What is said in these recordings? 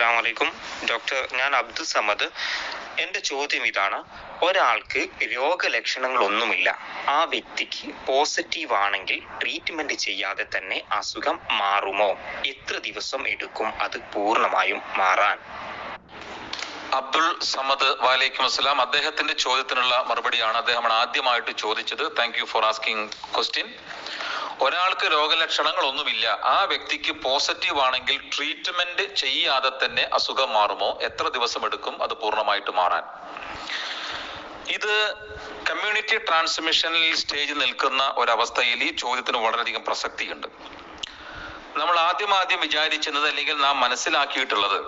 അസ്സാം വലൈക്കും ഡോക്ടർ ഞാൻ അബ്ദുൽ സമദ്. എന്റെ ചോദ്യം ഇതാണ് ഒരാൾക്ക് രോഗലക്ഷണങ്ങളൊന്നുമില്ല. ആ വ്യക്തിക്ക് പോസിറ്റീവ് ആണെങ്കിൽ ട്രീറ്റ്മെന്റ് ചെയ്യാതെ തന്നെ അസുഖം മാറുമോ? എത്ര ദിവസം എടുക്കും അത് പൂർണമായും മാറാൻ? അബ്ദുൾ സമദ് വാലേക്കും അസ്സലാം. അദ്ദേഹത്തിന്റെ ചോദ്യത്തിനുള്ള മറുപടിയാണ് അദ്ദേഹമാണ് ആദ്യമായിട്ട് ചോദിച്ചത്. Thank you for asking question ഒരാൾക്ക് രോഗലക്ഷണങ്ങളൊന്നുമില്ല. ആ വ്യക്തിക്ക് പോസിറ്റീവ് ആണെങ്കിൽ ട്രീറ്റ്മെന്റ് ചെയ്യാതെ തന്നെ അസുഖം മാറുമോ? എത്ര ദിവസം എടുക്കും അത് പൂർണമായിട്ട് മാറാൻ? ഇത് കമ്മ്യൂണിറ്റി ട്രാൻസ്മിഷനിൽ സ്റ്റേജിൽ നിൽക്കുന്ന ഒരവസ്ഥയിൽ ഈ ചോദ്യത്തിന് വളരെയധികം പ്രസക്തിയുണ്ട്. നമ്മൾ ആദ്യം ആദ്യം വിചാരിച്ചിരുന്നത് അല്ലെങ്കിൽ നാം മനസ്സിലാക്കിയിട്ടുള്ളത്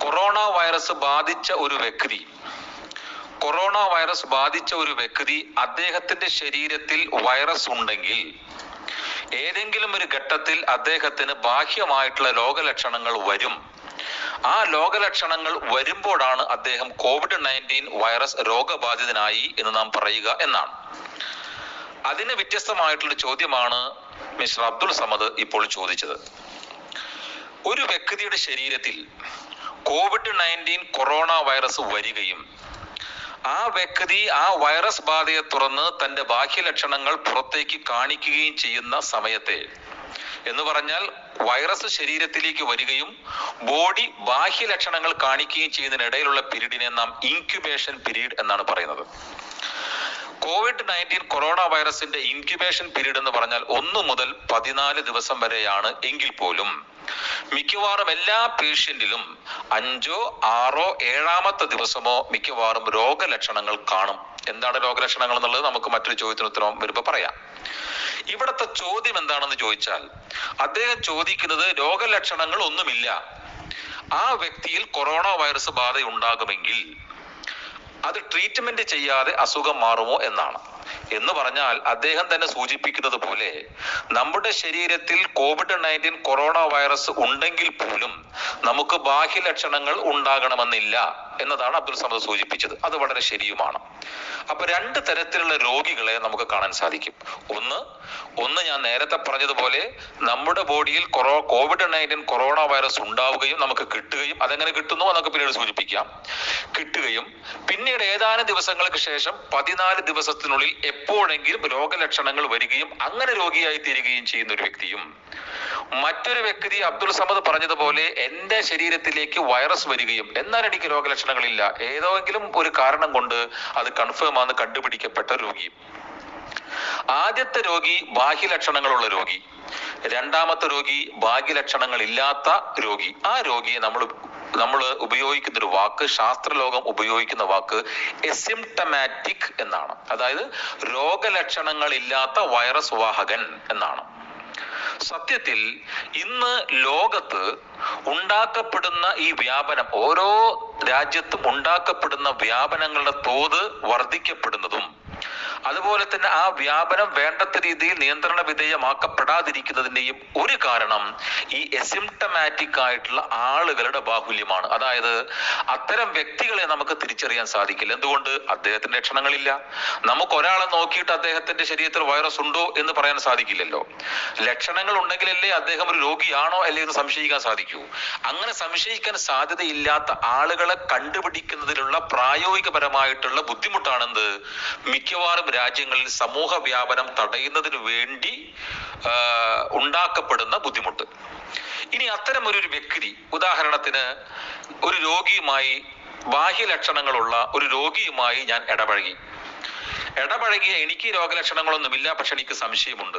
കൊറോണ വൈറസ് ബാധിച്ച ഒരു വ്യക്തി കൊറോണ വൈറസ് ബാധിച്ച ഒരു വ്യക്തി അദ്ദേഹത്തിന്റെ ശരീരത്തിൽ വൈറസ് ഉണ്ടെങ്കിൽ ഏതെങ്കിലും ഒരു ഘട്ടത്തിൽ അദ്ദേഹത്തിന് ബാഹ്യമായിട്ടുള്ള രോഗലക്ഷണങ്ങൾ വരും. ആ രോഗലക്ഷണങ്ങൾ വരുമ്പോഴാണ് അദ്ദേഹം കോവിഡ് നയന്റീൻ വൈറസ് രോഗബാധിതനായി എന്ന് നാം പറയുക എന്നാണ്. അതിന് വ്യത്യസ്തമായിട്ടുള്ള ചോദ്യമാണ് മിസ്റ്റർ അബ്ദുൾ സമദ് ഇപ്പോൾ ചോദിച്ചത്. ഒരു വ്യക്തിയുടെ ശരീരത്തിൽ കോവിഡ് നയന്റീൻ കൊറോണ വൈറസ് വരികയും ആ വ്യക്തി ആ വൈറസ് ബാധയെ തുറന്ന് തന്റെ ബാഹ്യലക്ഷണങ്ങൾ പുറത്തേക്ക് കാണിക്കുകയും ചെയ്യുന്ന സമയത്തെ. എന്ന് പറഞ്ഞാൽ വൈറസ് ശരീരത്തിലേക്ക് വരികയും ബോഡി ബാഹ്യ ലക്ഷണങ്ങൾ കാണിക്കുകയും ചെയ്യുന്നതിനിടയിലുള്ള പീരീഡിനെ നാം ഇൻക്യുബേഷൻ പീരീഡ് എന്നാണ് പറയുന്നത്. കോവിഡ് നയന്റീൻ കൊറോണ വൈറസിന്റെ ഇൻക്യുബേഷൻ പീരീഡ് എന്ന് പറഞ്ഞാൽ ഒന്ന് മുതൽ പതിനാല് ദിവസം വരെയാണ് എങ്കിൽ പോലും മിക്കവാറും എല്ലാ പേഷ്യന്റിലും അഞ്ചോ ആറോ ഏഴാമത്തെ ദിവസമോ മിക്കവാറും രോഗലക്ഷണങ്ങൾ കാണും. എന്താണ് രോഗലക്ഷണങ്ങൾ എന്നുള്ളത്? നമുക്ക് മറ്റൊരു ചോദ്യത്തിന് ഉത്തരം വരുമ്പോൾ പറയാം. ഇവിടത്തെ ചോദ്യം എന്താണെന്ന് ചോദിച്ചാൽ അദ്ദേഹം ചോദിക്കുന്നത് രോഗലക്ഷണങ്ങൾ ഒന്നുമില്ല. ആ വ്യക്തിയിൽ കൊറോണ വൈറസ് ബാധ ഉണ്ടാകുമെങ്കിൽ അത് ട്രീറ്റ്മെന്റ് ചെയ്യാതെ അസുഖം മാറുമോ എന്നാണ്. എന്ന് പറഞ്ഞാൽ അദ്ദേഹം തന്നെ സൂചിപ്പിക്കുന്നത് പോലെ നമ്മുടെ ശരീരത്തിൽ കോവിഡ് നയന്റീൻ കൊറോണ വൈറസ് ഉണ്ടെങ്കിൽ പോലും നമുക്ക് ബാഹ്യ ലക്ഷണങ്ങൾ ഉണ്ടാകണമെന്നില്ല. എന്നതാണ് അബ്ദുൽ സമദ് സൂചിപ്പിച്ചത്. അത് വളരെ ശരിയുമാണ്. അപ്പൊ രണ്ട് തരത്തിലുള്ള രോഗികളെ നമുക്ക് കാണാൻ സാധിക്കും. ഒന്ന് ഒന്ന് ഞാൻ നേരത്തെ പറഞ്ഞതുപോലെ നമ്മുടെ ബോഡിയിൽ കൊറോ കോവിഡ് നയന്റീൻ കൊറോണ വൈറസ് ഉണ്ടാവുകയും നമുക്ക് കിട്ടുകയും അതെങ്ങനെ കിട്ടുന്നു എന്നൊക്കെ പിന്നീട് സൂചിപ്പിക്കാം. കിട്ടുകയും പിന്നീട് ഏതാനും ദിവസങ്ങൾക്ക് ശേഷം പതിനാല് ദിവസത്തിനുള്ളിൽ എപ്പോഴെങ്കിലും രോഗലക്ഷണങ്ങൾ വരികയും അങ്ങനെ രോഗിയായി തീരുകയും ചെയ്യുന്ന ഒരു വ്യക്തിയും. മറ്റൊരു വ്യക്തി അബ്ദുൽ സമദ് പറഞ്ഞതുപോലെ എന്റെ ശരീരത്തിലേക്ക് വൈറസ് വരികയും എന്നാൽ എനിക്ക് രോഗലക്ഷണങ്ങളില്ല ഏതെങ്കിലും ഒരു കാരണം കൊണ്ട് അത് കൺഫേം ആണെന്ന് കണ്ടുപിടിക്കപ്പെട്ട രോഗി. ആദ്യത്തെ രോഗി ബാഹ്യലക്ഷണങ്ങളുള്ള രോഗി. രണ്ടാമത്തെ രോഗി ഭാഗ്യലക്ഷണങ്ങൾ ഇല്ലാത്ത രോഗി. ആ രോഗിയെ നമ്മൾ നമ്മൾ ഉപയോഗിക്കുന്ന ഒരു വാക്ക് ശാസ്ത്രലോകം ഉപയോഗിക്കുന്ന വാക്ക് എസിംറ്റമാറ്റിക് എന്നാണ്. അതായത് രോഗലക്ഷണങ്ങൾ ഇല്ലാത്ത വൈറസ് വാഹകൻ എന്നാണ്. സത്യത്തിൽ ഇന്ന് ലോകത്ത് ഉണ്ടാക്കപ്പെടുന്ന ഈ വ്യാപനം ഓരോ രാജ്യത്തും ഉണ്ടാക്കപ്പെടുന്ന വ്യാപനങ്ങളുടെ തോത് വർദ്ധിക്കപ്പെടുന്നതും അതുപോലെ തന്നെ ആ വ്യാപനം വേണ്ടത്ര രീതിയിൽ നിയന്ത്രണ വിധേയമാക്കപ്പെടാതിരിക്കുന്നതിന്റെയും ഒരു കാരണം ഈ എസിംറ്റമാറ്റിക് ആയിട്ടുള്ള ആളുകളുടെ ബാഹുല്യമാണ്. അതായത് അത്തരം വ്യക്തികളെ നമുക്ക് തിരിച്ചറിയാൻ സാധിക്കില്ല. എന്തുകൊണ്ട്? അദ്ദേഹത്തിന്റെ ലക്ഷണങ്ങളില്ല. നമുക്ക് ഒരാളെ നോക്കിയിട്ട് അദ്ദേഹത്തിന്റെ ശരീരത്തിൽ വൈറസ് ഉണ്ടോ എന്ന് പറയാൻ സാധിക്കില്ലല്ലോ. ലക്ഷണങ്ങൾ ഉണ്ടെങ്കിലല്ലേ അദ്ദേഹം ഒരു രോഗിയാണോ അല്ലേ എന്ന് സംശയിക്കാൻ സാധിക്കൂ. അങ്ങനെ സംശയിക്കാൻ സാധ്യതയില്ലാത്ത ആളുകളെ കണ്ടുപിടിക്കുന്നതിലുള്ള പ്രായോഗികപരമായിട്ടുള്ള ബുദ്ധിമുട്ടാണെന്ത്? മിക്കവാറും രാജ്യങ്ങളിൽ സമൂഹ വ്യാപനം തടയുന്നതിന് വേണ്ടി ഉണ്ടാക്കപ്പെടുന്ന ബുദ്ധിമുട്ട്. ഇനി അത്തരം ഒരു വ്യക്തി ഉദാഹരണത്തിന് ഒരു രോഗിയുമായി ബാഹ്യ ലക്ഷണങ്ങളുള്ള ഒരു രോഗിയുമായി ഞാൻ ഇടപഴകി. ഇടപഴകിയ എനിക്ക് രോഗലക്ഷണങ്ങളൊന്നുമില്ല പക്ഷെ എനിക്ക് സംശയമുണ്ട്.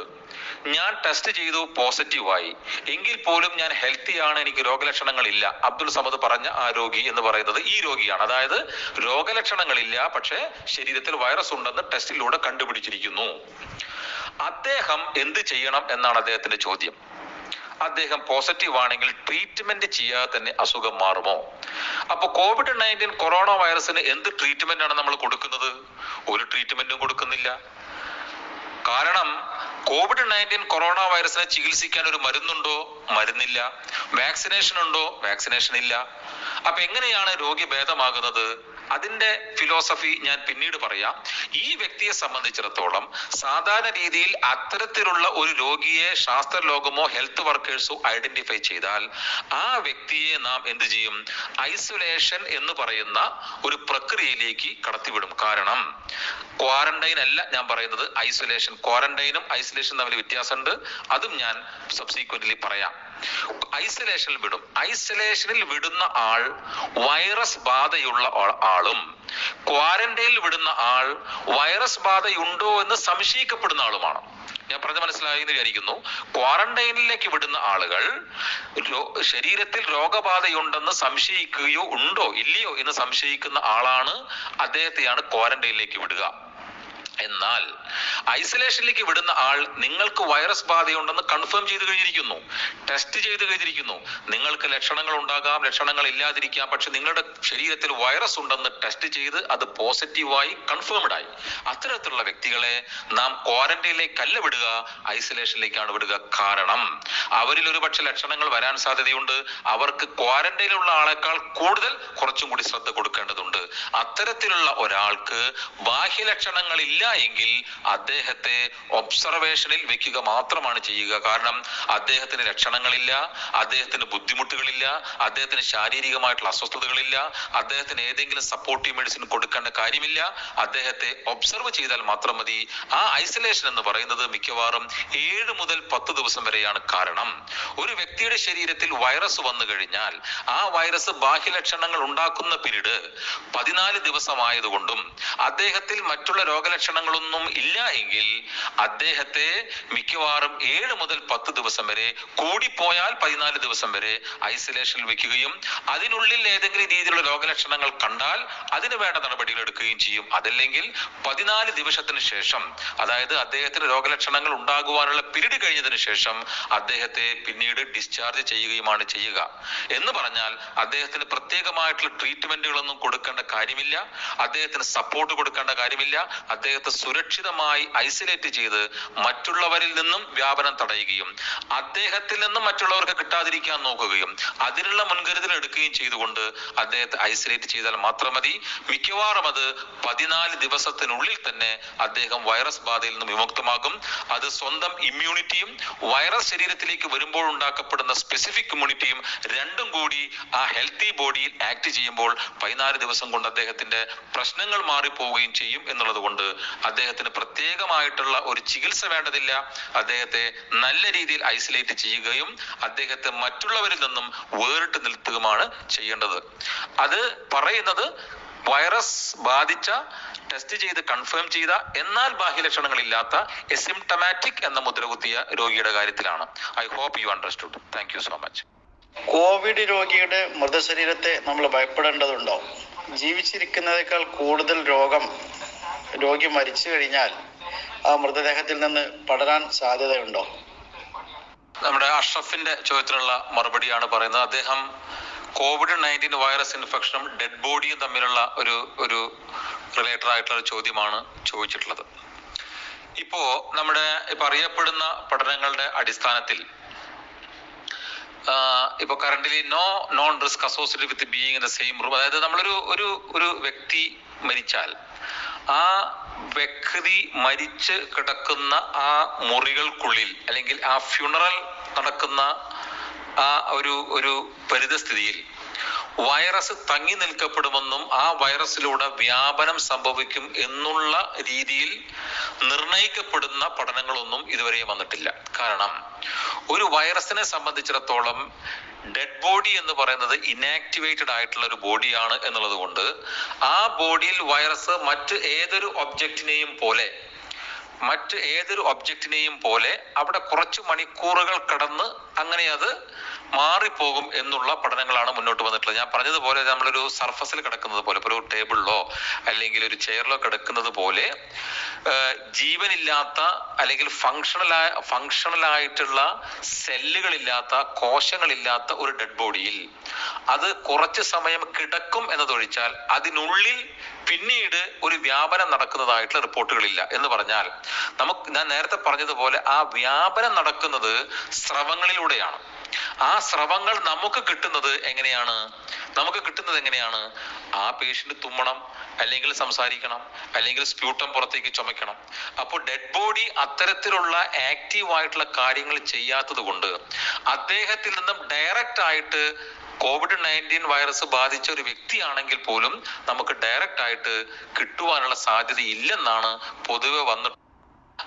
ഞാൻ ടെസ്റ്റ് ചെയ്തു പോസിറ്റീവായി എങ്കിൽ പോലും ഞാൻ ഹെൽത്തി ആണ് എനിക്ക് രോഗലക്ഷണങ്ങളില്ല. അബ്ദുൽ സമദ് പറഞ്ഞ ആ രോഗി എന്ന് പറയുന്നത് ഈ രോഗിയാണ്. അതായത് രോഗലക്ഷണങ്ങളില്ല പക്ഷേ ശരീരത്തിൽ വൈറസ് ഉണ്ടെന്ന് ടെസ്റ്റിലൂടെ കണ്ടുപിടിച്ചിരിക്കുന്നു. അദ്ദേഹം എന്ത് ചെയ്യണം എന്നാണ് അദ്ദേഹത്തിന്റെ ചോദ്യം. അദ്ദേഹം പോസിറ്റീവ് ആണെങ്കിൽ ട്രീറ്റ്മെന്റ് ചെയ്യാതെ തന്നെ അസുഖം മാറുമോ? അപ്പൊ കോവിഡ് നയന്റീൻ കൊറോണ വൈറസിന് എന്ത് ട്രീറ്റ്മെന്റ് ആണ് നമ്മൾ കൊടുക്കുന്നത്? ഒരു ട്രീറ്റ്മെന്റും കൊടുക്കുന്നില്ല. കാരണം കോവിഡ് നയന്റീൻ കൊറോണ വൈറസിനെ ചികിത്സിക്കാൻ ഒരു മരുന്നുണ്ടോ? മരുന്നില്ല. വാക്സിനേഷൻ ഉണ്ടോ? വാക്സിനേഷൻ ഇല്ല. അപ്പൊ എങ്ങനെയാണ് രോഗി ഭേദമാകുന്നത്? അതിന്റെ ഫിലോസഫി ഞാൻ പിന്നീട് പറയാം. ഈ വ്യക്തിയെ സംബന്ധിച്ചിടത്തോളം സാധാരണ രീതിയിൽ അത്തരത്തിലുള്ള ഒരു രോഗിയെ ശാസ്ത്ര ലോകമോ ഹെൽത്ത് വർക്കേഴ്സോ ഐഡന്റിഫൈ ചെയ്താൽ ആ വ്യക്തിയെ നാം എന്ത് ചെയ്യും? ഐസൊലേഷൻ എന്ന് പറയുന്ന ഒരു പ്രക്രിയയിലേക്ക് കടത്തിവിടും. കാരണം ക്വാറന്റൈൻ അല്ല ഞാൻ പറയുന്നത് ഐസൊലേഷൻ ക്വാറന്റൈനും ഐസൊലേഷനും തമ്മിൽ വ്യത്യാസമുണ്ട്. അതും ഞാൻ സബ്സീക്വന്റ്ലി പറയാം. ഐസൊലേഷനിൽ വിടും. ഐസൊലേഷനിൽ വിടുന്ന ആൾ വൈറസ് ബാധയുള്ള ആളും ക്വാറന്റൈനിൽ വിടുന്ന ആൾ വൈറസ് ബാധയുണ്ടോ എന്ന് സംശയിക്കപ്പെടുന്ന ആളുമാണ്. ഞാൻ പറഞ്ഞ മനസ്സിലായി എന്ന് വിചാരിക്കുന്നു. ക്വാറന്റൈനിലേക്ക് വിടുന്ന ആളുകൾ ശരീരത്തിൽ രോഗബാധയുണ്ടെന്ന് സംശയിക്കുകയോ ഉണ്ടോ ഇല്ലയോ എന്ന് സംശയിക്കുന്ന ആളാണ് അദ്ദേഹത്തെയാണ് ക്വാറന്റൈനിലേക്ക് വിടുക. എന്നാൽ ഐസൊലേഷനിലേക്ക് വിടുന്ന ആൾ നിങ്ങൾക്ക് വൈറസ് ബാധയുണ്ടെന്ന് കൺഫേം ചെയ്ത് കഴിഞ്ഞിരിക്കുന്നു. ടെസ്റ്റ് ചെയ്ത് കഴിഞ്ഞിരിക്കുന്നു. നിങ്ങൾക്ക് ലക്ഷണങ്ങൾ ഉണ്ടാകാം ലക്ഷണങ്ങൾ ഇല്ലാതിരിക്കാം. പക്ഷെ നിങ്ങളുടെ ശരീരത്തിൽ വൈറസ് ഉണ്ടെന്ന് ടെസ്റ്റ് ചെയ്ത് അത് പോസിറ്റീവായി കൺഫേംഡ് ആയി. അത്തരത്തിലുള്ള വ്യക്തികളെ നാം ക്വാറന്റൈനിലേക്കല്ല വിടുക ഐസൊലേഷനിലേക്കാണ് വിടുക കാരണം അവരിൽ ഒരുപക്ഷെ ലക്ഷണങ്ങൾ വരാൻ സാധ്യതയുണ്ട്. അവർക്ക് ക്വാറന്റൈനിലുള്ള ആളെക്കാൾ കൂടുതൽ കുറച്ചും കൂടി ശ്രദ്ധ കൊടുക്കേണ്ടതുണ്ട്. അത്തരത്തിലുള്ള ഒരാൾക്ക് ബാഹ്യ ലക്ഷണങ്ങൾ ഇല്ല എങ്കിൽ അദ്ദേഹത്തെ ഒബ്സർവേഷനിൽ വെക്കുക മാത്രമാണ് ചെയ്യുക. കാരണം അദ്ദേഹത്തിന് ലക്ഷണങ്ങളില്ല അദ്ദേഹത്തിന് ബുദ്ധിമുട്ടുകളില്ല അദ്ദേഹത്തിന് ശാരീരികമായിട്ടുള്ള അസ്വസ്ഥതകളില്ല അദ്ദേഹത്തിന് ഏതെങ്കിലും സപ്പോർട്ടീവ് മെഡിസിൻ കൊടുക്കേണ്ട കാര്യമില്ല. അദ്ദേഹത്തെ ഒബ്സർവ് ചെയ്താൽ മാത്രം മതി. ആ ഐസൊലേഷൻ എന്ന് പറയുന്നത് മിക്കവാറും ഏഴ് മുതൽ പത്ത് ദിവസം വരെയാണ് കാരണം. ഒരു വ്യക്തിയുടെ ശരീരത്തിൽ വൈറസ് വന്നു കഴിഞ്ഞാൽ ആ വൈറസ് ബാഹ്യലക്ഷണങ്ങൾ ഉണ്ടാക്കുന്ന പിരീഡ് പതിനാല് ദിവസമായതുകൊണ്ടും അദ്ദേഹത്തിൽ മറ്റുള്ള രോഗലക്ഷണങ്ങളൊന്നും ഇല്ല എങ്കിൽ അദ്ദേഹത്തെ മിക്കവാറും ഏഴ് മുതൽ പത്ത് ദിവസം വരെ കൂടിപ്പോയാൽ പതിനാല് ദിവസം വരെ ഐസൊലേഷനിൽ വെക്കുകയും അതിനുള്ളിൽ ഏതെങ്കിലും രീതിയിലുള്ള രോഗലക്ഷണങ്ങൾ കണ്ടാൽ അതിന് വേണ്ട നടപടികൾ എടുക്കുകയും ചെയ്യും. അതല്ലെങ്കിൽ പതിനാല് ദിവസത്തിന് ശേഷം അതായത് അദ്ദേഹത്തിന് രോഗലക്ഷണങ്ങൾ ഉണ്ടാകുവാനുള്ള പിരീഡ് കഴിഞ്ഞതിന് ശേഷം അദ്ദേഹത്തെ പിന്നീട് ഡിസ്ചാർജ് ചെയ്യുകയുമാണ് ചെയ്യുക. എന്ന് പറഞ്ഞാൽ അദ്ദേഹത്തിന് പ്രത്യേകമായിട്ടുള്ള ട്രീറ്റ്മെന്റുകളൊന്നും കൊടുക്കേണ്ട കാര്യമില്ല. അദ്ദേഹത്തിന് സപ്പോർട്ട് കൊടുക്കേണ്ട കാര്യമില്ല. അദ്ദേഹത്തെ സുരക്ഷിതമായി ഐസൊലേറ്റ് ചെയ്ത് മറ്റുള്ളവരിൽ നിന്നും വ്യാപനം തടയുകയും അദ്ദേഹത്തിൽ നിന്നും മറ്റുള്ളവർക്ക് കിട്ടാതിരിക്കാൻ നോക്കുകയും അതിനുള്ള മുൻകരുതൽ എടുക്കുകയും ചെയ്തുകൊണ്ട് അദ്ദേഹത്തെ ഐസൊലേറ്റ് ചെയ്താൽ മാത്രം മതി. മിക്കവാറും അത് പതിനാല് ദിവസത്തിനുള്ളിൽ തന്നെ അദ്ദേഹം വൈറസ് ബാധയിൽ നിന്ന് വിമുക്തമാകും. അത് സ്വന്തം ഇമ്മ്യൂണിറ്റിയും വൈറസ് ശരീരത്തിലേക്ക് വരുമ്പോൾ ഉണ്ടാക്കപ്പെടുന്ന സ്പെസിഫിക് ഇമ്മ്യൂണിറ്റിയും രണ്ടും കൂടി ആ ഹെൽത്തി ബോഡിയിൽ ആക്ട് ചെയ്യുമ്പോൾ പതിനാല് ദിവസം കൊണ്ട് അദ്ദേഹത്തിന്റെ പ്രശ്നങ്ങൾ മാറിപ്പോവുകയും ചെയ്യും എന്നുള്ളത് കൊണ്ട് അദ്ദേഹത്തിന് പ്രത്യേകമായിട്ടുള്ള ഒരു ചികിത്സ വേണ്ടതില്ല. അദ്ദേഹത്തെ നല്ല രീതിയിൽ ഐസൊലേറ്റ് ചെയ്യുകയും അദ്ദേഹത്തെ മറ്റുള്ളവരിൽ നിന്നും വേറിട്ട് നിർത്തുകയുമാണ് ചെയ്യേണ്ടത്. അത് പറയുന്നത് വൈറസ് ബാധിച്ച ടെസ്റ്റ് ചെയ്ത് കൺഫേം ചെയ്ത എന്നാൽ ബാഹ്യലക്ഷണങ്ങൾ ഇല്ലാത്ത എസിംറ്റമാറ്റിക് എന്ന മുദ്ര കുത്തിയ രോഗിയുടെ കാര്യത്തിലാണ്. I hope you understood. Thank you so much. COVID രോഗിയുടെ മൃതശരീരത്തെ നമ്മൾ ഭയപ്പെടേണ്ടതുണ്ടോ? ജീവിച്ചിരിക്കുന്നതിനേക്കാൾ കൂടുതൽ രോഗം രോഗി മരിച്ചു കഴിഞ്ഞാൽ ആ മൃതദേഹത്തിൽ നിന്ന് പടരാൻ സാധ്യതയുണ്ടോ? നമ്മുടെ അഷ്റഫിന്റെ ചോദ്യത്തിനുള്ള മറുപടിയാണ് പറയുന്നത്. അദ്ദേഹം കോവിഡ് നയന്റീൻ വൈറസ് ഇൻഫെക്ഷനും ഡെഡ് ബോഡിയും തമ്മിലുള്ള ഒരു ഒരു റിലേറ്റഡ് ആയിട്ടുള്ള ചോദ്യമാണ് ചോദിച്ചിട്ടുള്ളത്. ഇപ്പോ നമ്മുടെ ഇപ്പൊ അറിയപ്പെടുന്ന പഠനങ്ങളുടെ അടിസ്ഥാനത്തിൽ ഇപ്പൊ currently no known risk associated with being in the same room അതായത് നമ്മളൊരു ഒരു ഒരു വ്യക്തി മരിച്ചാൽ ആ വ്യക്തി മരിച്ച് കിടക്കുന്ന ആ മുറികൾക്കുള്ളിൽ അല്ലെങ്കിൽ ആ ഫ്യൂണറൽ നടക്കുന്ന ആ ഒരു ഒരു പരിതസ്ഥിതിയിൽ വൈറസ് തങ്ങി നിൽക്കപ്പെടുമെന്നും ആ വൈറസിലൂടെ വ്യാപനം സംഭവിക്കും എന്നുള്ള രീതിയിൽ നിർണയിക്കപ്പെടുന്ന പഠനങ്ങളൊന്നും ഇതുവരെ വന്നിട്ടില്ല. കാരണം ഒരു വൈറസിനെ സംബന്ധിച്ചിടത്തോളം ഡെഡ് ബോഡി എന്ന് പറയുന്നത് ഇനാക്ടിവേറ്റഡ് ആയിട്ടുള്ള ഒരു ബോഡിയാണ് എന്നുള്ളത് കൊണ്ട് ആ ബോഡിയിൽ വൈറസ് മറ്റ് ഏതൊരു ഒബ്ജക്റ്റിനെയും പോലെ മറ്റ് ഏതൊരു ഒബ്ജക്റ്റിനെയും പോലെ അവിടെ കുറച്ച് മണിക്കൂറുകൾ കടന്ന് അങ്ങനെ അത് മാറിപ്പോകും എന്നുള്ള പഠനങ്ങളാണ് മുന്നോട്ട് വന്നിട്ടുള്ളത്. ഞാൻ പറഞ്ഞതുപോലെ നമ്മളൊരു സർഫസിൽ കിടക്കുന്നത് പോലെ ഒരു ടേബിളിലോ അല്ലെങ്കിൽ ഒരു ചെയറിലോ കിടക്കുന്നത് പോലെ ജീവനില്ലാത്ത അല്ലെങ്കിൽ ഫങ്ഷണലായ ഫങ്ഷണൽ ആയിട്ടുള്ള സെല്ലുകളില്ലാത്ത കോശങ്ങളില്ലാത്ത ഒരു ഡെഡ് ബോഡിയിൽ അത് കുറച്ച് സമയം കിടക്കും എന്നതൊഴിച്ചാൽ അതിനുള്ളിൽ പിന്നീട് ഒരു വ്യാപനം നടക്കുന്നതായിട്ടുള്ള റിപ്പോർട്ടുകളില്ല. എന്ന് പറഞ്ഞാൽ നമുക്ക് ഞാൻ നേരത്തെ പറഞ്ഞതുപോലെ ആ വ്യാപനം നടക്കുന്നത് സ്രവങ്ങളിലൂടെയാണ്. ആ സ്രവങ്ങൾ നമുക്ക് കിട്ടുന്നത് എങ്ങനെയാണ്? നമുക്ക് കിട്ടുന്നത് എങ്ങനെയാണ്? ആ പേഷ്യന്റ് തുമ്മണം അല്ലെങ്കിൽ സംസാരിക്കണം അല്ലെങ്കിൽ സ്പ്യൂട്ടം പുറത്തേക്ക് ചുമക്കണം അപ്പോൾ ഡെഡ് ബോഡി അത്തരത്തിലുള്ള ആക്റ്റീവ് ആയിട്ടുള്ള കാര്യങ്ങൾ ചെയ്യാത്തത് കൊണ്ട് അദ്ദേഹത്തിൽ നിന്നും ഡയറക്റ്റ് ആയിട്ട് കോവിഡ് നയന്റീൻ വൈറസ് ബാധിച്ച ഒരു വ്യക്തിയാണെങ്കിൽ പോലും നമുക്ക് ഡയറക്റ്റ് ആയിട്ട് കിട്ടുവാനുള്ള സാധ്യത ഇല്ലെന്നാണ് പൊതുവെ വന്നിട്ട്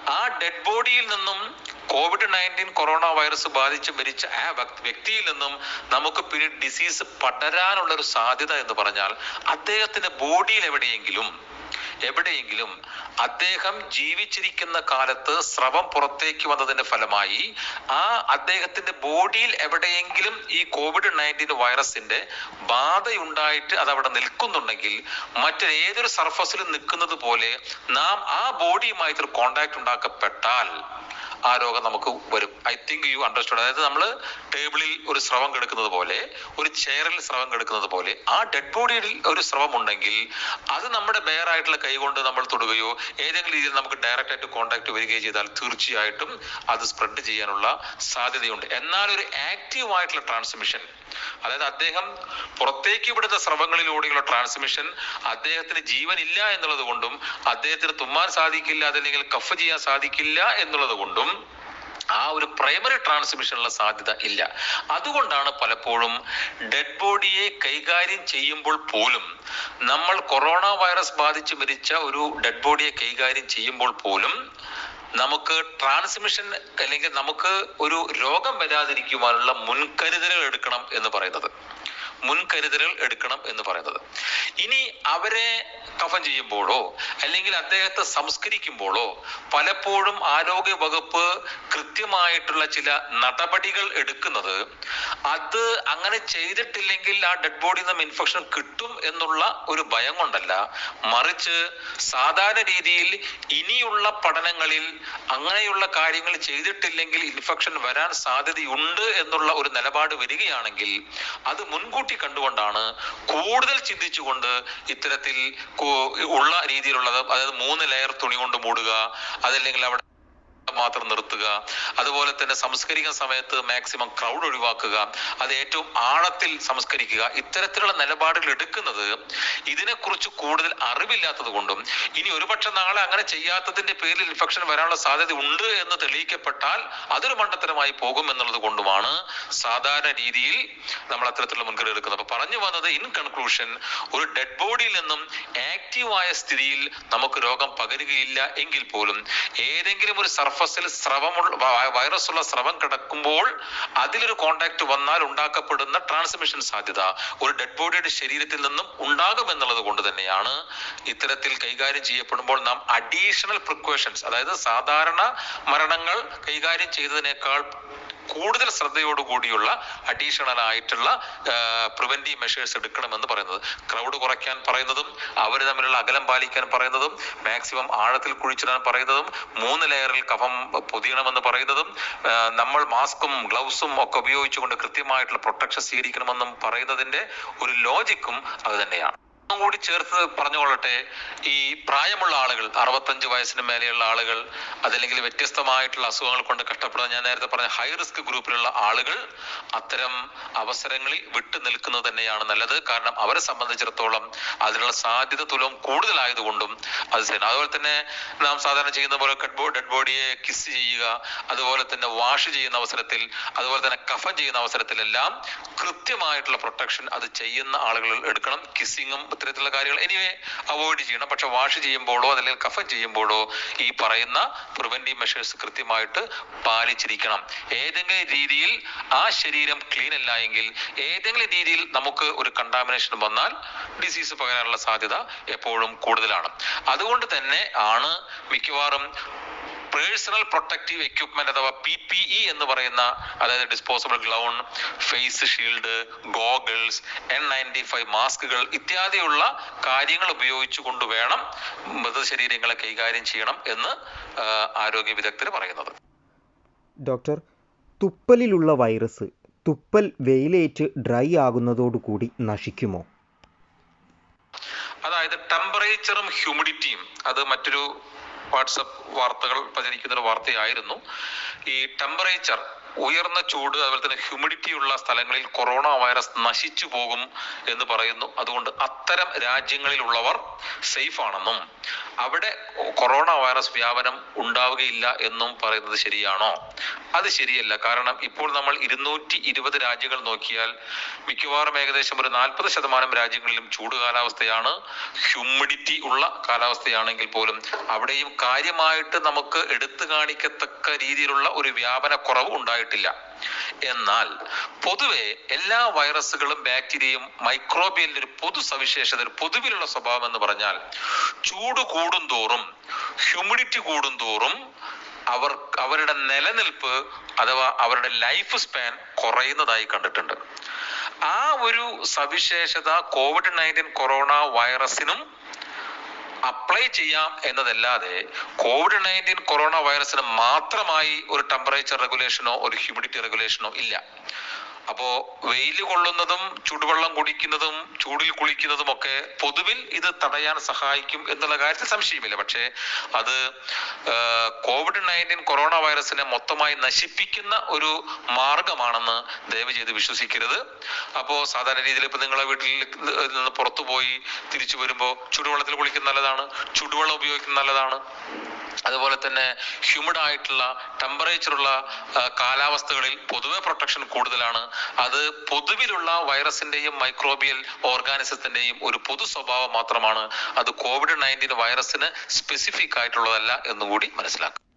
ആ ഡെഡ് ബോഡിയിൽ നിന്നും കോവിഡ് നയന്റീൻ കൊറോണ വൈറസ് ബാധിച്ച് മരിച്ച ആ വ്യക്തിയിൽ നിന്നും നമുക്ക് പിന്നീട് ഡിസീസ് പടരാനുള്ള ഒരു സാധ്യത എന്ന് പറഞ്ഞാൽ അദ്ദേഹത്തിന്റെ ബോഡിയിൽ എവിടെയെങ്കിലും എവിടെയെങ്കിലും അദ്ദേഹം ജീവിച്ചിരിക്കുന്ന കാലത്ത് സ്രവം പുറത്തേക്ക് വന്നതിന്റെ ഫലമായി ആ അദ്ദേഹത്തിന്റെ ബോഡിയിൽ എവിടെയെങ്കിലും ഈ കോവിഡ് നയന്റീൻ വൈറസിന്റെ ബാധയുണ്ടായിട്ട് അത് അവിടെ നിൽക്കുന്നുണ്ടെങ്കിൽ മറ്റേതൊരു സർഫസിലും നിൽക്കുന്നത് പോലെ നാം ആ ബോഡിയുമായിട്ട് ഒരു കോണ്ടാക്ട് ഉണ്ടാക്കപ്പെട്ടാൽ ആ രോഗം നമുക്ക് വരും. ഐ തിങ്ക് യു അണ്ടർസ്റ്റുഡ് അതായത് നമ്മൾ ടേബിളിൽ ഒരു സ്രവം കെടുക്കുന്നത് പോലെ ഒരു ചെയറിൽ സ്രവം കെടുക്കുന്നത് പോലെ ആ ഡെഡ് ബോഡിയിൽ ഒരു സ്രവം ഉണ്ടെങ്കിൽ അത് നമ്മുടെ ബെയർ ആയിട്ടുള്ള കൈകൊണ്ട് നമ്മൾ തൊടുകയോ ഏതെങ്കിലും രീതിയിൽ നമുക്ക് ഡയറക്റ്റ് ആയിട്ട് കോണ്ടാക്ട് വരികയോ ചെയ്താൽ തീർച്ചയായിട്ടും അത് സ്പ്രെഡ് ചെയ്യാനുള്ള സാധ്യതയുണ്ട്. എന്നാൽ ഒരു ആക്റ്റീവ് ആയിട്ടുള്ള ട്രാൻസ്മിഷൻ അതായത് അദ്ദേഹം പുറത്തേക്ക് വിടുന്ന സ്രവങ്ങളിലൂടെയുള്ള ട്രാൻസ്മിഷൻ അദ്ദേഹത്തിന് ജീവൻ ഇല്ല എന്നുള്ളത് കൊണ്ടും അദ്ദേഹത്തിന് തുമ്മാൻ സാധിക്കില്ല അതല്ലെങ്കിൽ കഫ് ചെയ്യാൻ സാധിക്കില്ല എന്നുള്ളത് കൊണ്ടും ആ ഒരു പ്രൈമറി ട്രാൻസ്മിഷനുള്ള സാധ്യത ഇല്ല. അതുകൊണ്ടാണ് പലപ്പോഴും ഡെഡ് ബോഡിയെ കൈകാര്യം ചെയ്യുമ്പോൾ പോലും നമ്മൾ കൊറോണ വൈറസ് ബാധിച്ച് മരിച്ച ഒരു ഡെഡ് ബോഡിയെ കൈകാര്യം ചെയ്യുമ്പോൾ പോലും നമുക്ക് ട്രാൻസ്മിഷൻ അല്ലെങ്കിൽ നമുക്ക് ഒരു രോഗം വരാതിരിക്കുവാനുള്ള മുൻകരുതലുകൾ എടുക്കണം എന്ന് പറയുന്നത്. മുൻകരുതലുകൾ എടുക്കണം എന്ന് പറയുന്നത്. ഇനി അവരെ കഫൻ ചെയ്യുമ്പോഴോ അല്ലെങ്കിൽ അദ്ദേഹത്തെ സംസ്കരിക്കുമ്പോഴോ പലപ്പോഴും ആരോഗ്യ വകുപ്പ് കൃത്യമായിട്ടുള്ള ചില നടപടികൾ എടുക്കുന്നത് അത് അങ്ങനെ ചെയ്തിട്ടില്ലെങ്കിൽ ആ ഡെഡ് ബോഡിയിൽ നിന്നും ഇൻഫെക്ഷൻ കിട്ടും എന്നുള്ള ഒരു ഭയം കൊണ്ടല്ല. മറിച്ച് സാധാരണ രീതിയിൽ ഇനിയുള്ള പഠനങ്ങളിൽ അങ്ങനെയുള്ള കാര്യങ്ങൾ ചെയ്തിട്ടില്ലെങ്കിൽ ഇൻഫെക്ഷൻ വരാൻ സാധ്യതയുണ്ട് എന്നുള്ള ഒരു നിലപാട് വരികയാണെങ്കിൽ അത് മുൻകൂട്ടി കണ്ടുകൊണ്ടാണ് കൂടുതൽ ചിന്തിച്ചുകൊണ്ട് ഇത്തരത്തിൽ ഉള്ള രീതിയിലുള്ളത്. അതായത് മൂന്ന് ലെയർ തുണി കൊണ്ട് മൂടുക അതല്ലെങ്കിൽ അവിടെ മാത്രം നിർത്തുക. അതുപോലെ തന്നെ സംസ്കരിക്കുന്ന സമയത്ത് മാക്സിമം ക്രൗഡ് ഒഴിവാക്കുക. അത് ഏറ്റവും ആഴത്തിൽ സംസ്കരിക്കുക. ഇത്തരത്തിലുള്ള നിലപാടുകൾ എടുക്കുന്നത് ഇതിനെക്കുറിച്ച് കൂടുതൽ അറിവില്ലാത്തത് കൊണ്ടും ഇനി ഒരുപക്ഷെ നാളെ അങ്ങനെ ചെയ്യാത്തതിന്റെ പേരിൽ ഇൻഫെക്ഷൻ വരാനുള്ള സാധ്യത ഉണ്ട് എന്ന് തെളിയിക്കപ്പെട്ടാൽ അതൊരു മണ്ടത്തരമായി പോകും എന്നുള്ളത് കൊണ്ടുമാണ് സാധാരണ രീതിയിൽ നമ്മൾ അത്തരത്തിലുള്ള മുൻകരുതൽ എടുക്കുന്നത്. അപ്പൊ പറഞ്ഞു വന്നത് ഇൻ കൺക്ലൂഷൻ ഒരു ഡെഡ് ബോഡിയിൽ നിന്നും ആക്റ്റീവായ സ്ഥിതിയിൽ നമുക്ക് രോഗം പകരുകയില്ല എങ്കിൽ പോലും ഏതെങ്കിലും ഒരു സർഫസിൽ സ്രവമുള്ള വൈറസുള്ള സ്രവം കിടക്കുമ്പോൾ അതിലൊരു കോണ്ടാക്ട് വന്നാൽ ഉണ്ടാക്കപ്പെടുന്ന ട്രാൻസ്മിഷൻ സാധ്യത ഒരു ഡെഡ് ബോഡിയുടെ ശരീരത്തിൽ നിന്നും ഉണ്ടാകും എന്നുള്ളത് കൊണ്ട് തന്നെയാണ് ഇത്തരത്തിൽ കൈകാര്യം ചെയ്യപ്പെടുമ്പോൾ നാം അഡീഷണൽ പ്രിക്കോഷൻസ് അതായത് സാധാരണ മരണങ്ങൾ കൈകാര്യം ചെയ്തതിനേക്കാൾ കൂടുതൽ ശ്രദ്ധയോടുകൂടിയുള്ള അഡീഷണൽ ആയിട്ടുള്ള പ്രിവെന്റീവ് മെഷേഴ്സ് എടുക്കണമെന്ന് പറയുന്നത്. ക്രൗഡ് കുറയ്ക്കാൻ പറയുന്നതും അവർ തമ്മിലുള്ള അകലം പാലിക്കാൻ പറയുന്നതും മാക്സിമം ആഴത്തിൽ കുഴിച്ചിടാൻ പറയുന്നതും മൂന്ന് ലെയറിൽ കഫം പൊതിയണമെന്ന് പറയുന്നതും നമ്മൾ മാസ്കും ഗ്ലൗസും ഒക്കെ ഉപയോഗിച്ചുകൊണ്ട് കൃത്യമായിട്ടുള്ള പ്രൊട്ടക്ഷൻ സ്വീകരിക്കണമെന്നും പറയുന്നതിന്റെ ഒരു ലോജിക്കും അത് തന്നെയാണ്. കൂടി ചേർത്ത് പറഞ്ഞുകൊള്ളട്ടെ ഈ പ്രായമുള്ള ആളുകൾ അറുപത്തഞ്ച് വയസ്സിന് മേലെയുള്ള ആളുകൾ അതല്ലെങ്കിൽ വ്യത്യസ്തമായിട്ടുള്ള അസുഖങ്ങൾ കൊണ്ട് കഷ്ടപ്പെടുന്ന ഞാൻ നേരത്തെ പറഞ്ഞ ഹൈ റിസ്ക് ഗ്രൂപ്പിലുള്ള ആളുകൾ അത്തരം അവസരങ്ങളിൽ വിട്ടു നിൽക്കുന്നത് തന്നെയാണ് നല്ലത്. കാരണം അവരെ സംബന്ധിച്ചിടത്തോളം അതിനുള്ള സാധ്യത തുലവും കൂടുതലായതുകൊണ്ടും അത് ചെയ്യുന്നത് അതുപോലെ തന്നെ നാം സാധാരണ ചെയ്യുന്ന പോലെ ഡെഡ് ബോഡിയെ കിസ് ചെയ്യുക അതുപോലെ തന്നെ വാഷ് ചെയ്യുന്ന അവസരത്തിൽ അതുപോലെ തന്നെ കഫൻ ചെയ്യുന്ന അവസരത്തിലെല്ലാം കൃത്യമായിട്ടുള്ള പ്രൊട്ടക്ഷൻ അത് ചെയ്യുന്ന ആളുകൾ എടുക്കണം. കിസ്സിങ്ങും ഇത്തരത്തിലുള്ള കാര്യങ്ങൾ എനിവേ അവോയ്ഡ് ചെയ്യണം. പക്ഷെ വാഷ് ചെയ്യുമ്പോഴോ അല്ലെങ്കിൽ കഫൻ ചെയ്യുമ്പോഴോ ഈ പറയുന്ന പ്രിവെന്റീവ് മെഷേഴ്സ് കൃത്യമായിട്ട് പാലിച്ചിരിക്കണം. ഏതെങ്കിലും രീതിയിൽ ആ ശരീരം ക്ലീൻ അല്ല എങ്കിൽ ഏതെങ്കിലും രീതിയിൽ നമുക്ക് ഒരു കണ്ടാമിനേഷൻ വന്നാൽ ഡിസീസ് പകരാനുള്ള സാധ്യത എപ്പോഴും കൂടുതലാണ്. അതുകൊണ്ട് തന്നെ ആണ് മിക്കവാറും പേഴ്സണൽ പ്രൊട്ടക്റ്റീവ് എക്യുപ്മെന്റ് അഥവാ പി പി ഇ എന്ന് പറയുന്ന അതായത് disposable gloves face shield goggles N ninety five മാസ്കുകൾ ഇത്യാദിയുള്ള കാര്യങ്ങൾ ഉപയോഗിച്ചുകൊണ്ട് വേണം മൃതശരീരങ്ങളെ കൈകാര്യം ചെയ്യണം എന്ന് ആരോഗ്യ വിദഗ്ധർ പറയുന്നത്. ഡോക്ടർ തുപ്പലിലുള്ള വൈറസ് തുപ്പൽ വെയിലേറ്റ് ഡ്രൈ ആകുന്നതോടുകൂടി നശിക്കുമോ? അതായത് ടെമ്പറേച്ചറും ഹ്യൂമിഡിറ്റിയും അത് മറ്റൊരു വാട്സപ്പ് വാർത്തകൾ പ്രചരിക്കുന്ന ഒരു വാർത്തയായിരുന്നു. ഈ ടെമ്പറേച്ചർ ഉയർന്ന ചൂട് അതുപോലെ തന്നെ ഹ്യൂമിഡിറ്റി ഉള്ള സ്ഥലങ്ങളിൽ കൊറോണ വൈറസ് നശിച്ചു പോകും എന്ന് പറയുന്നു. അതുകൊണ്ട് അത്തരം രാജ്യങ്ങളിലുള്ളവർ സേഫ് ആണെന്നും അവിടെ കൊറോണ വൈറസ് വ്യാപനം ഉണ്ടാവുകയില്ല എന്നും പറയുന്നത് ശരിയാണോ? അത് ശരിയല്ല. കാരണം ഇപ്പോൾ നമ്മൾ ഇരുന്നൂറ്റി ഇരുപത് രാജ്യങ്ങൾ നോക്കിയാൽ മിക്കവാറും ഏകദേശം ഒരു നാൽപ്പത് ശതമാനം രാജ്യങ്ങളിലും ചൂട് കാലാവസ്ഥയാണ്. ഹ്യൂമിഡിറ്റി ഉള്ള കാലാവസ്ഥയാണെങ്കിൽ പോലും അവിടെയും കാര്യമായിട്ട് നമുക്ക് എടുത്തു കാണിക്കത്തക്ക രീതിയിലുള്ള ഒരു വ്യാപന കുറവ് ഉണ്ടായിട്ടില്ല. എന്നാൽ പൊതുവെ എല്ലാ വൈറസുകളും ബാക്ടീരിയയും മൈക്രോബിയലിന്റെ ഒരു പൊതു സവിശേഷത ഒരു പൊതുവിലുള്ള സ്വഭാവം എന്ന് പറഞ്ഞാൽ ചൂട് കൂടുന്തോറും ഹ്യൂമിഡിറ്റി കൂടുന്തോറും അവർ അവരുടെ നിലനിൽപ്പ് അഥവാ അവരുടെ ലൈഫ് സ്പാൻ കുറയുന്നതായി കണ്ടിട്ടുണ്ട്. ആ ഒരു സവിശേഷത കോവിഡ് നയന്റീൻ കൊറോണ വൈറസിനും അപ്ലൈ ചെയ്യാം എന്നതല്ലാതെ കോവിഡ് നയന്റീൻ കൊറോണ വൈറസിന് മാത്രമായി ഒരു ടെമ്പറേച്ചർ റെഗുലേഷനോ ഒരു ഹ്യൂമിഡിറ്റി റെഗുലേഷനോ ഇല്ല. അപ്പോ വെയിൽ കൊള്ളുന്നതും ചൂടുവെള്ളം കുടിക്കുന്നതും ചൂടിൽ കുളിക്കുന്നതും ഒക്കെ പൊതുവിൽ ഇത് തടയാൻ സഹായിക്കും എന്നുള്ള കാര്യത്തിൽ സംശയമില്ല. പക്ഷേ അത് കോവിഡ് നയന്റീൻ കൊറോണ വൈറസിനെ മൊത്തമായി നശിപ്പിക്കുന്ന ഒരു മാർഗമാണെന്ന് ദയവ് ചെയ്ത് വിശ്വസിക്കരുത്. അപ്പോൾ സാധാരണ രീതിയിൽ ഇപ്പൊ നിങ്ങളെ വീട്ടിൽ നിന്ന് പുറത്തു പോയി തിരിച്ചു വരുമ്പോൾ ചൂടുവെള്ളത്തിൽ കുളിക്കുന്ന നല്ലതാണ് ചൂടുവെള്ളം ഉപയോഗിക്കുന്നത് നല്ലതാണ്. അതുപോലെ തന്നെ ഹ്യൂമിഡ് ആയിട്ടുള്ള ടെമ്പറേച്ചർ ഉള്ള കാലാവസ്ഥകളിൽ പൊതുവെ പ്രൊട്ടക്ഷൻ കൂടുതലാണ്. അത് പൊതുവിലുള്ള വൈറസിന്റെയും മൈക്രോബിയൽ ഓർഗാനിസത്തിന്റെയും ഒരു പൊതു സ്വഭാവം മാത്രമാണ് അത് കോവിഡ് നയന്റീൻ വൈറസിന് സ്പെസിഫിക് ആയിട്ടുള്ളതല്ല എന്നുകൂടി മനസ്സിലാക്കുക